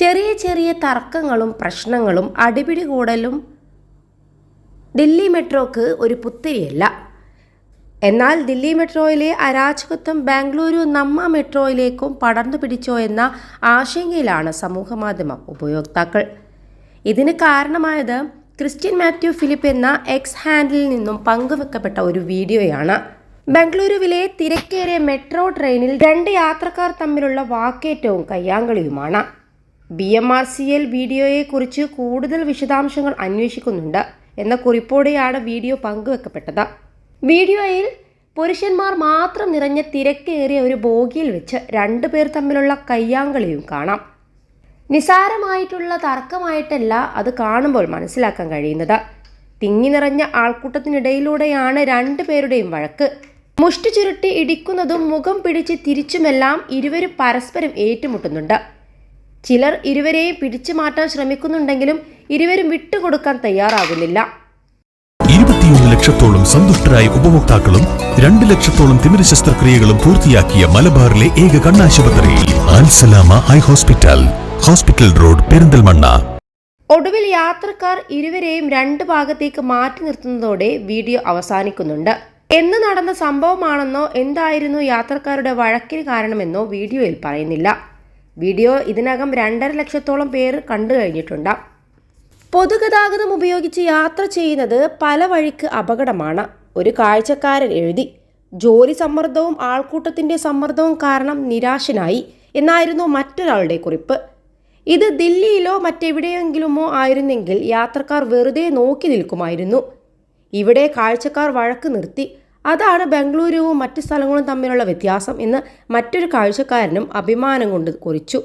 ചെറിയ ചെറിയ തർക്കങ്ങളും പ്രശ്നങ്ങളും അടിപിടി കൂടലും ദില്ലി മെട്രോക്ക് ഒരു പുത്തിരിയല്ല. എന്നാൽ ദില്ലി മെട്രോയിലെ അരാജകത്വം ബാംഗ്ലൂരു നമ്മ മെട്രോയിലേക്കും പടർന്നു പിടിച്ചോ എന്ന ആശങ്കയിലാണ് സമൂഹമാധ്യമ ഉപയോക്താക്കൾ. ഇതിന് കാരണമായത് ക്രിസ്ത്യൻ മാത്യു ഫിലിപ്പ് എന്ന എക്സ് ഹാൻഡിൽ നിന്നും പങ്കുവെക്കപ്പെട്ട ഒരു വീഡിയോയാണ്. ബംഗളൂരുവിലെ തിരക്കേറിയ മെട്രോ ട്രെയിനിൽ രണ്ട് യാത്രക്കാർ തമ്മിലുള്ള വാക്കേറ്റവും കയ്യാങ്കളിയുമാണ്. B M R C L വീഡിയോയെക്കുറിച്ച് കൂടുതൽ വിശദാംശങ്ങൾ അന്വേഷിക്കുന്നുണ്ട് എന്ന കുറിപ്പോടെയാണ് വീഡിയോ പങ്കുവെക്കപ്പെട്ടത്. വീഡിയോയിൽ പുരുഷന്മാർ മാത്രം നിറഞ്ഞ തിരക്കേറിയ ഒരു ബോഗിയിൽ വെച്ച് രണ്ടു പേർ തമ്മിലുള്ള കയ്യാങ്കളിയും കാണാം. നിസാരമായിട്ടുള്ള തർക്കമായിട്ടല്ല അത് കാണുമ്പോൾ മനസ്സിലാക്കാൻ കഴിയുന്നത്. തിങ്ങി നിറഞ്ഞ ആൾക്കൂട്ടത്തിനിടയിലൂടെയാണ് രണ്ടു പേരുടെയും വഴക്ക്. മുഷ്ടി ചുരുട്ടി ഇടിക്കുന്നതും മുഖം പിടിച്ച് തിരിച്ചുമെല്ലാം ഇരുവരും പരസ്പരം ഏറ്റുമുട്ടുന്നുണ്ട്. ചിലർ ഇരുവരെയും പിടിച്ചു മാറ്റാൻ ശ്രമിക്കുന്നുണ്ടെങ്കിലും ഇരുവരും വിട്ടുകൊടുക്കാൻ തയ്യാറാകുന്നില്ല. ഇരുപത്തിയൊന്ന് ലക്ഷത്തോളം സന്തുഷ്ടരായ ഉപഭോക്താക്കളും രണ്ട് ലക്ഷത്തോളം തിമിര ശസ്ത്രക്രിയകളും പൂർത്തിയാക്കിയ മലബാറിലെ ഏക കണ്ണാശുപത്രി Al Salama eye hospital hospital road Perinthalmanna. ഒടുവിൽ യാത്രക്കാർ ഇരുവരെയും രണ്ട് ഭാഗത്തേക്ക് മാറ്റി നിർത്തുന്നതോടെ വീഡിയോ അവസാനിക്കുന്നുണ്ട്. എന്ന് നടന്ന സംഭവമാണെന്നോ എന്തായിരുന്നു യാത്രക്കാരുടെ വഴക്കിന് കാരണമെന്നോ വീഡിയോയിൽ പറയുന്നില്ല. വീഡിയോ ഇതിനകം രണ്ടര ലക്ഷത്തോളം പേർ കണ്ടു കഴിഞ്ഞിട്ടുണ്ട്. പൊതുഗതാഗതം ഉപയോഗിച്ച് യാത്ര ചെയ്യുന്നത് പല വഴിക്ക് അപകടമാണ്. ഒരു കാഴ്ചക്കാരൻ എഴുതി ജോലി സമ്മർദ്ദവും ആൾക്കൂട്ടത്തിന്റെ സമ്മർദ്ദവും കാരണം നിരാശനായി എന്നായിരുന്നു മറ്റൊരാളുടെ കുറിപ്പ്. ഇത് ദില്ലിയിലോ മറ്റെവിടെയെങ്കിലുമോ ആയിരുന്നെങ്കിൽ യാത്രക്കാർ വെറുതെ നോക്കി നിൽക്കുമായിരുന്നു. ഇവിടെ കാഴ്ചക്കാർ വഴക്ക് നിർത്തി അതാണ് ബംഗളൂരുവും മറ്റു സ്ഥലങ്ങളും തമ്മിലുള്ള വ്യത്യാസം എന്ന് മറ്റൊരു കാഴ്ചക്കാരനും അഭിമാനം കൊണ്ട് കുറിച്ചു.